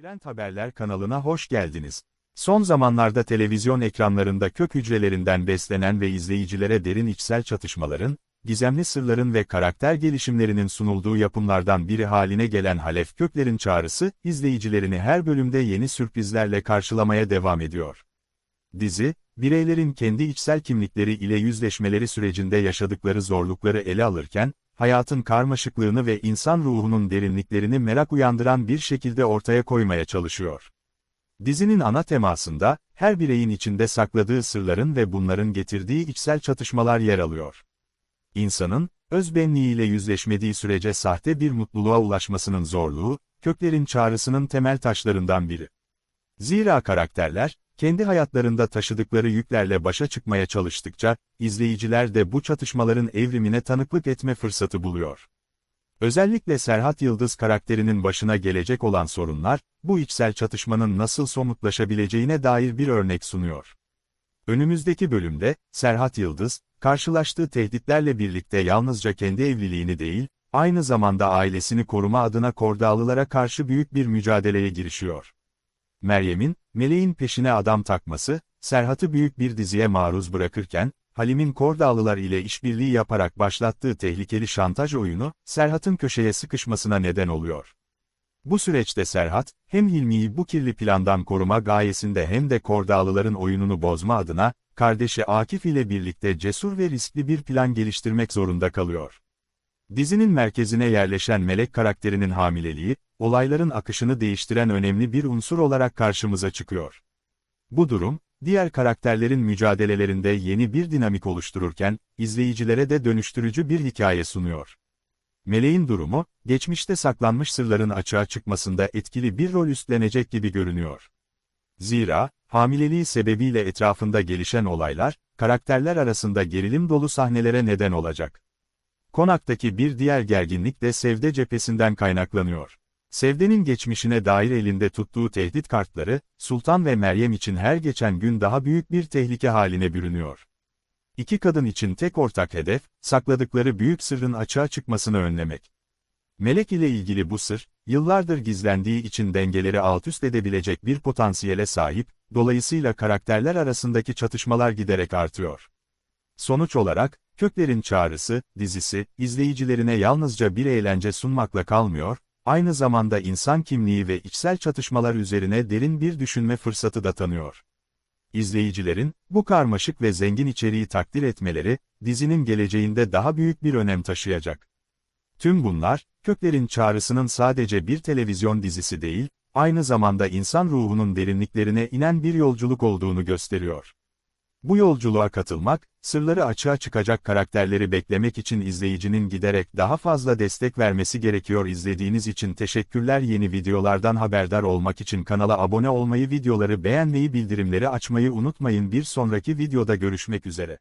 Trend Haberler kanalına hoş geldiniz. Son zamanlarda televizyon ekranlarında kök hücrelerinden beslenen ve izleyicilere derin içsel çatışmaların, gizemli sırların ve karakter gelişimlerinin sunulduğu yapımlardan biri haline gelen Halef Kökler'in çağrısı, izleyicilerini her bölümde yeni sürprizlerle karşılamaya devam ediyor. Dizi, bireylerin kendi içsel kimlikleri ile yüzleşmeleri sürecinde yaşadıkları zorlukları ele alırken, hayatın karmaşıklığını ve insan ruhunun derinliklerini merak uyandıran bir şekilde ortaya koymaya çalışıyor. Dizinin ana temasında, her bireyin içinde sakladığı sırların ve bunların getirdiği içsel çatışmalar yer alıyor. İnsanın, özbenliğiyle yüzleşmediği sürece sahte bir mutluluğa ulaşmasının zorluğu, köklerin çağrısının temel taşlarından biri. Zira karakterler, kendi hayatlarında taşıdıkları yüklerle başa çıkmaya çalıştıkça, izleyiciler de bu çatışmaların evrimine tanıklık etme fırsatı buluyor. Özellikle Serhat Yıldız karakterinin başına gelecek olan sorunlar, bu içsel çatışmanın nasıl somutlaşabileceğine dair bir örnek sunuyor. Önümüzdeki bölümde, Serhat Yıldız, karşılaştığı tehditlerle birlikte yalnızca kendi evliliğini değil, aynı zamanda ailesini koruma adına Kordağlılara karşı büyük bir mücadeleye girişiyor. Meryem'in, Meleğin peşine adam takması, Serhat'ı büyük bir diziye maruz bırakırken, Halim'in Kordağlılar ile işbirliği yaparak başlattığı tehlikeli şantaj oyunu, Serhat'ın köşeye sıkışmasına neden oluyor. Bu süreçte Serhat, hem Hilmi'yi bu kirli plandan koruma gayesinde hem de Kordağlıların oyununu bozma adına, kardeşi Akif ile birlikte cesur ve riskli bir plan geliştirmek zorunda kalıyor. Dizinin merkezine yerleşen Melek karakterinin hamileliği, olayların akışını değiştiren önemli bir unsur olarak karşımıza çıkıyor. Bu durum, diğer karakterlerin mücadelelerinde yeni bir dinamik oluştururken, izleyicilere de dönüştürücü bir hikaye sunuyor. Meleğin durumu, geçmişte saklanmış sırların açığa çıkmasında etkili bir rol üstlenecek gibi görünüyor. Zira, hamileliği sebebiyle etrafında gelişen olaylar, karakterler arasında gerilim dolu sahnelere neden olacak. Konaktaki bir diğer gerginlik de Sevde cephesinden kaynaklanıyor. Sevde'nin geçmişine dair elinde tuttuğu tehdit kartları, Sultan ve Meryem için her geçen gün daha büyük bir tehlike haline bürünüyor. İki kadın için tek ortak hedef, sakladıkları büyük sırrın açığa çıkmasını önlemek. Melek ile ilgili bu sır, yıllardır gizlendiği için dengeleri altüst edebilecek bir potansiyele sahip, dolayısıyla karakterler arasındaki çatışmalar giderek artıyor. Sonuç olarak, Köklerin Çağrısı, dizisi, izleyicilerine yalnızca bir eğlence sunmakla kalmıyor, aynı zamanda insan kimliği ve içsel çatışmalar üzerine derin bir düşünme fırsatı da tanıyor. İzleyicilerin, bu karmaşık ve zengin içeriği takdir etmeleri, dizinin geleceğinde daha büyük bir önem taşıyacak. Tüm bunlar, Köklerin Çağrısı'nın sadece bir televizyon dizisi değil, aynı zamanda insan ruhunun derinliklerine inen bir yolculuk olduğunu gösteriyor. Bu yolculuğa katılmak, sırları açığa çıkacak karakterleri beklemek için izleyicinin giderek daha fazla destek vermesi gerekiyor. İzlediğiniz için teşekkürler. Yeni videolardan haberdar olmak için kanala abone olmayı, videoları beğenmeyi, bildirimleri açmayı unutmayın. Bir sonraki videoda görüşmek üzere.